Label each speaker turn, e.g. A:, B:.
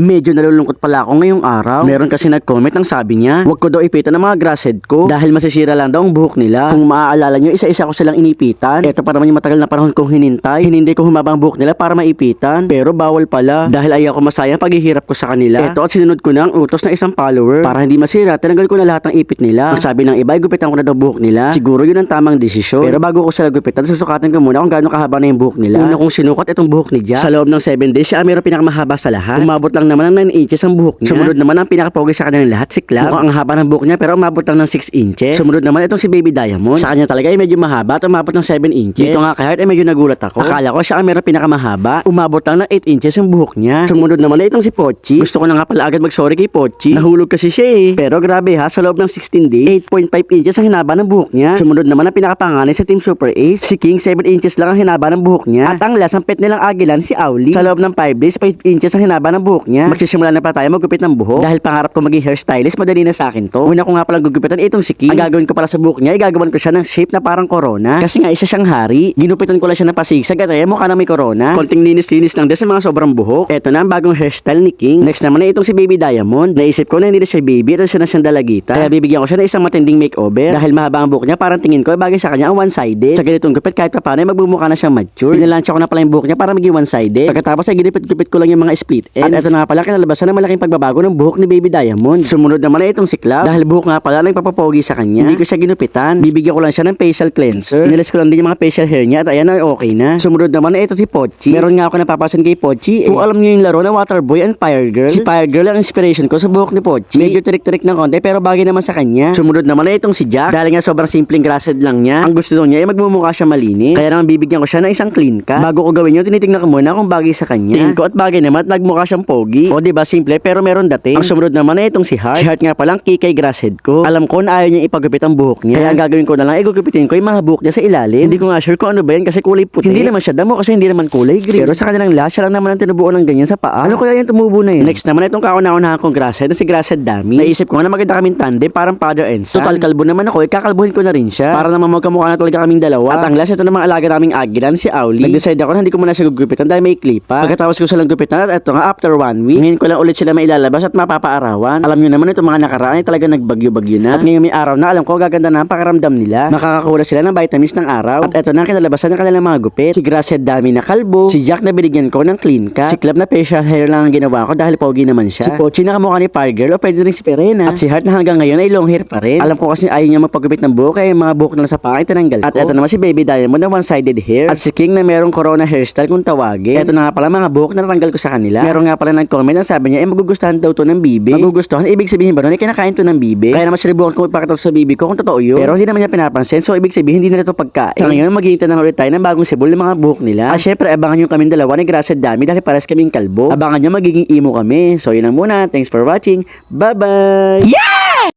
A: Medyo nalulungkot pala ako ngayong araw. Meron kasi nag-comment ang sabi niya, wag ko daw ipitan ng mga grasshead ko dahil masisira lang daw ang buhok nila. Kung maaalala nyo, isa-isa ko silang inipitan. Ito pa naman yung matagal na panahon kong hinintay. Hinindi ko humaba ang buhok nila para maipitan. Pero bawal pala dahil ayaw ko masayang paghihirap ko sa kanila. Ito at sinunod ko na ang utos ng isang follower. Para hindi masira, tinanggal ko na lahat ng ipit nila. Ang sabi ng iba, gupitan ko na daw buhok nila. Siguro yun ang tamang desisyon. Pero bago ko sila gupitan, susukatin ko muna kung gaano kahaba na yung buhok nila. Una kong sinukat itong buhok ni Jack. Sa loob ng 7 days, siya ang mayroong pinakamahaba sa lahat. Umabot lang naman ng 9 inches ang buhok niya. Sumunod naman ang pinakapogi sa kanilang lahat, si Club. Mukhang ang haba ng buhok niya pero umabot lang ng 6 inches. Sumunod naman itong si Baby Diamond. Sa kanya talaga ay medyo mahaba at umabot ng 7 inches. Dito nga kay Heart ay medyo nagulat ako. Akala ko siya ang mayroong pinakamahaba. Umabot lang ng 8 inches ang buhok niya. Sumunod naman ay itong si Pochi. Gusto ko na nga pala agad mag-sorry kay Pochi. Nahulog kasi siya eh. Pero grabe ha, sa loob ng 16 days, 8.5 inches ang hinaba ng buhok niya. Sumunod naman ang pinakapanganay sa Team Super Ace. Si King 7 inches lang ang hinaba ng buhok niya. At ang last ang pet nilang agilan si Auli. Sa loob ng 5 days, 5 inches ang hinaba ng buhok niya. Magsisimula na pa tayo magupit ng buhok. Dahil pangarap ko maging hairstylist, madali na sa akin to. Una ko nga palang gugupitan itong si King. Ang gagawin ko para sa buhok niya, igagawan ko siya ng shape na parang corona. Kasi nga isa siyang hari. Ginupitan ko lang siya ng pasigsag at ayan mukha na may corona. Konting linis-linis lang din sa mga sobrang buhok. Eto na ang bagong hairstyle ni King. Next naman ay itong si Baby Diamond. Naisip ko na hindi na siya baby, ito siya na siyang dalagita. Kaya bibigyan ko siya ng isang matinding makeover. Dahil mahaba ang buhok niya, parang tingin ko ay bagay sa kanya ang one-sided. Sa ganitong gupit kahit pa paano magbumukha na siyang mature. Pinalansya ko na pala yung buhok niya para maging one-sided. Pagkatapos ay ginipit-gupit ko lang yung mga split ends. At ito na nga pala kinalabasan ng malaking pagbabago ng buhok ni Baby Diamond. Sumunod naman ay itong si Club. Dahil buhok nga pala nagpapapogi sa kanya. Hindi ko siya ginupitan. Bibigyan ko lang siya ng facial cleanser. Inilis ko lang din yung mga facial hair niya at ayan ay okay na. Sumunod naman ay ito si Pochi. Meron nga ako napapasan kay Pochi. Eh. Kung alam niyo yung laro na Water Boy and Fire Girl. Si Fire Girl ang inspiration ko sa buhok ni Pochi. Medyo tirik-tirik ng konti pero bagay naman sa kanya. Sumunod naman ay itong si Jack. Dahil nga sobrang simpleng grasshead lang niya. Ang gusto niya ay magmumukha siya malinis. Kaya naman bibigyan ko siya ng isang clean cut. Bago ko gawin yun, tinitingnan ko muna kung bagay sa kanya. Tingin ko at bagay naman at nagmukha siyang pogi. O di ba simple pero meron dating. Ang sumunod naman ay itong si Heart. Si Heart nga palang kikay grasshead ko. Alam ko na ayaw niya ipagupit ang buhok niya. Kaya ang gagawin ko na lang ay gugupitin ko yung mga buhok niya sa ilalim. Hindi ko nga sure kung ano ba yan kasi kulay puti. Hindi naman siya damo kasi hindi naman kulay green. Pero sa kanilang lahat, siya lang naman ang tinubuo ng ganyan sa paa. Ano kaya yung tumubo na yun? Next naman itong kauna-unahan kong grasshead na si grasshead dami. Naisip ko nga na maganda kaming tandem parang father and son. Total kalbo naman ako, ikakalbuhin ko na rin siya. Para naman magkamukha na talaga kaming dalawa. At ang last ito namang alaga naming agilan si Auli. Nag-decide ako na hindi ko muna siya gugupitan dahil may clip pa. Pagkatapos ko silang gupitan at ito nga after one week, ngayon ko lang ulit sila mailalabas at mapapaarawan. Alam nyo naman itong mga nakaraan ay talaga nagbagyo-bagyo na. At ngayon may araw na alam ko gaganda na ang pakaramdam nila. Makakakuha sila ng vitamins ng araw. At ito na ang kinalabasan ng kanilang mga gupit. Si Grasshead dami na kalbo. Si Jack na binigyan ko ng clean cut. Si Club na facial hair lang ang ginawa ko dahil pogi naman siya. Si Pochi na kamukha ni Fire Girl o pwede rin si Perena. At si Heart na hanggang ngayon ay long hair pa rin. Alam ko kasi ayaw niya magpagupit ng buhok kaya mga buhok na lang sa paa ay tinanggal ko. At ito naman si Baby Diamond na one-sided hair. At si King na merong corona hairstyle kung tawagin. Ito na nga pala mga buhok na natanggal ko sa kanila. Meron nga pala nag-comment ang sabi niya, eh magugustuhan daw to ng bibi. Magugustuhan, ibig sabihin ba nun, eh kinakain to ng bibi? Kaya naman sinubukan ko ipakita sa bibi ko kung totoo yun. Pero hindi naman niya pinapansin, so ibig sabihin hindi na ito pagkain. Sa ngayon, maghihintay na ulit tayo ng bagong sibol ng mga buhok nila. At syempre, abangan nyo kaming dalawa ni Gracia Dami dahil pares kaming kalbo. Abangan nyo magiging emo kami. So yun lang muna. Thanks for watching. Bye-bye! Yeah!